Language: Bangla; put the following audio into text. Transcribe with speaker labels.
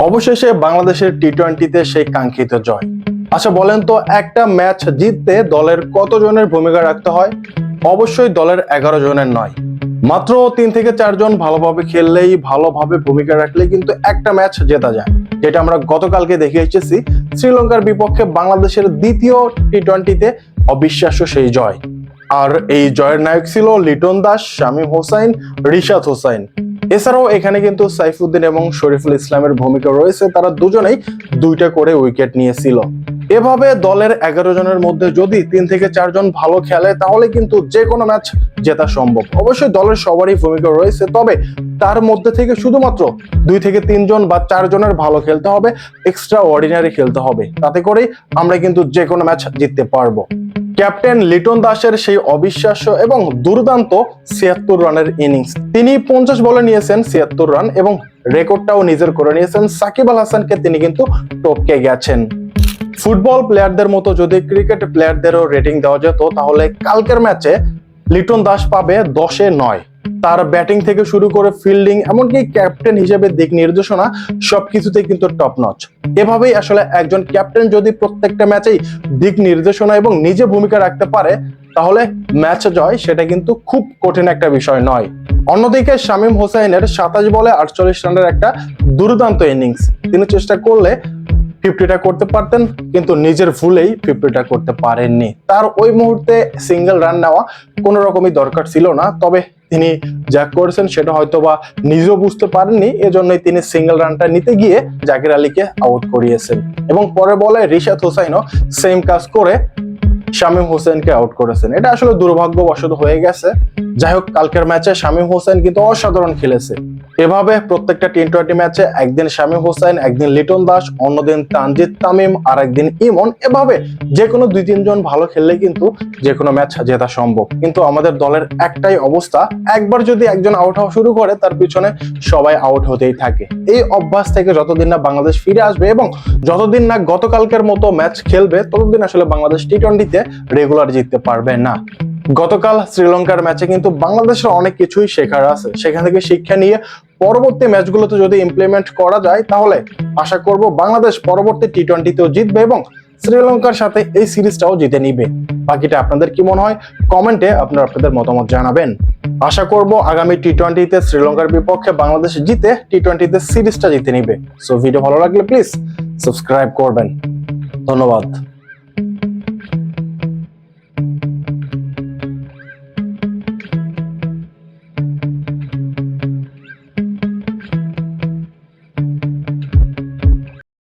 Speaker 1: অবশেষে বাংলাদেশের টি টোয়েন্টিতে সেই কাঙ্ক্ষিত জয়। আচ্ছা বলেন তো একটা ম্যাচ জিততে দলের কতজনের ভূমিকা রাখতে হয়? অবশ্যই দলের এগারো জনের নয়। মাত্র তিন থেকে চারজন ভালোভাবে খেললেই ভালোভাবে ভূমিকা রাখলে কিন্তু একটা ম্যাচ জেতা যায়। যেটা আমরা গতকালকে দেখে এসেছি, শ্রীলঙ্কার বিপক্ষে বাংলাদেশের দ্বিতীয় টি টোয়েন্টিতে অবিশ্বাস্য সেই জয়। আর এই জয়ের নায়ক ছিল লিটন দাস, শামীম হোসাইন, রিশাদ হোসাইন। এছাড়াও এখানে কিন্তু সাইফুদ্দিন এবং শরীফুল ইসলামের ভূমিকা রয়েছে। তারা দুজনেই দুইটা করে উইকেট নিয়েছিল। এভাবে দলের এগারো জনের মধ্যে যদি তিন থেকে চারজন ভালো খেলে, তাহলে কিন্তু যে কোনো ম্যাচ জেতা সম্ভব। অবশ্যই দলের সবারই ভূমিকা রয়েছে, তবে তার মধ্যে থেকে শুধুমাত্র দুই থেকে তিনজন বা চারজনের ভালো খেলতে হবে এক্সট্রা অর্ডিনারি খেলতে হবে। তাতে করেই আমরা কিন্তু যে কোনো ম্যাচ জিততে পারব। ক্যাপ্টেন লিটন দাসের সেই অবিশ্বাস্য এবং দুর্দান্ত ছিয়াত্তর রানের ইনিংস। তিনি পঞ্চাশ বলে নিয়েছেন ছিয়াত্তর রান এবং রেকর্ডটাও নিজের করে নিয়েছেন। সাকিব আল হাসানকে তিনি কিন্তু টপকে গেছেন। ফুটবল প্লেয়ারদের মতো যদি ক্রিকেট প্লেয়ারদেরও রেটিং দেওয়া যেত, তাহলে কালকের ম্যাচে লিটন দাস পাবে দশে নয়। তার ব্যাটিং থেকে শুরু করে ফিল্ডিং এমনকি ক্যাপ্টেন হিসেবে দিক নির্দেশনা সবকিছুতে কিন্তু টপ নচ এভাবেই আসলে একজন ক্যাপ্টেন যদি প্রত্যেকটা ম্যাচেই দিক নির্দেশনা এবং নিজে ভূমিকা রাখতে পারে, তাহলে ম্যাচ জয় সেটা কিন্তু খুব কঠিন একটা বিষয় নয়। অন্যদিকে শামীম হোসাইনের সাতাশ বলে আটচল্লিশ রানের একটা দুর্দান্ত ইনিংস তিনি চেষ্টা করলে ফিফটিটা করতে পারতেন, কিন্তু নিজের ভুলেই ফিফটিটা করতে পারেননি। তার ওই মুহূর্তে সিঙ্গেল রান নেওয়া কোনো রকমই দরকার ছিল না, তবে তিনি যা করেছেন সেটা হয়তো বা নিজেও বুঝতে পারেননি, এজন্যই তিনি সিঙ্গেল রানটা নিতে গিয়ে জাকির আলীকে আউট করিয়েছেন। এবং পরে বলে রিশাদ হোসাইনও সেম কাজ করে শামীম হোসেনকে আউট করেছেন। এটা আসলে দুর্ভাগ্যবশত হয়ে গেছে। যাই হোক কালকের ম্যাচে শামীম হোসেন কিন্তু অসাধারণ খেলেছে। এভাবে প্রত্যেকটা টি টোয়েন্টি ম্যাচে একদিন শামীম হোসেন, একদিন লিটন দাস, অন্যদিন তানজিদ তামিম, আর একদিন ইমন। এভাবে যে কোনো দুই তিনজন ভালো খেললে কিন্তু যে কোনো ম্যাচ জেতা সম্ভব। কিন্তু আমাদের দলের একটাই অবস্থা, একবার যদি একজন আউট হওয়া শুরু করে, তার পিছনে সবাই আউট হতেই থাকে। এই অভ্যাস থেকে যতদিন না বাংলাদেশ ফিরে আসবে এবং যতদিন না গতকালকের মতো ম্যাচ খেলবে, ততদিন আসলে বাংলাদেশ টি টোয়েন্টিতে রেগুলার জিততে পারবে না। গতকাল শ্রীলঙ্কার ম্যাচে কিন্তু বাংলাদেশের অনেক কিছুই শেখার আছে। সেখান থেকে শিক্ষা নিয়ে পরবর্তী ম্যাচগুলোতে যদি ইমপ্লিমেন্ট করা যায়, তাহলে আশা করব বাংলাদেশ পরবর্তী টি টোয়েন্টিতেও জিতবে এবং শ্রীলঙ্কার সাথে এই সিরিজটাও জিতে নিবে। বাকিটা আপনাদের কি মনে হয়? কমেন্টে আপনারা আপনাদের মতামত জানাবেন। আশা করব আগামী টি টোয়েন্টিতে শ্রীলঙ্কার বিপক্ষে বাংলাদেশ জিতে টি টোয়েন্টিতে সিরিজটা জিতে নিবে। সো ভিডিও ভালো লাগলে প্লিজ সাবস্ক্রাইব করবেন। ধন্যবাদ।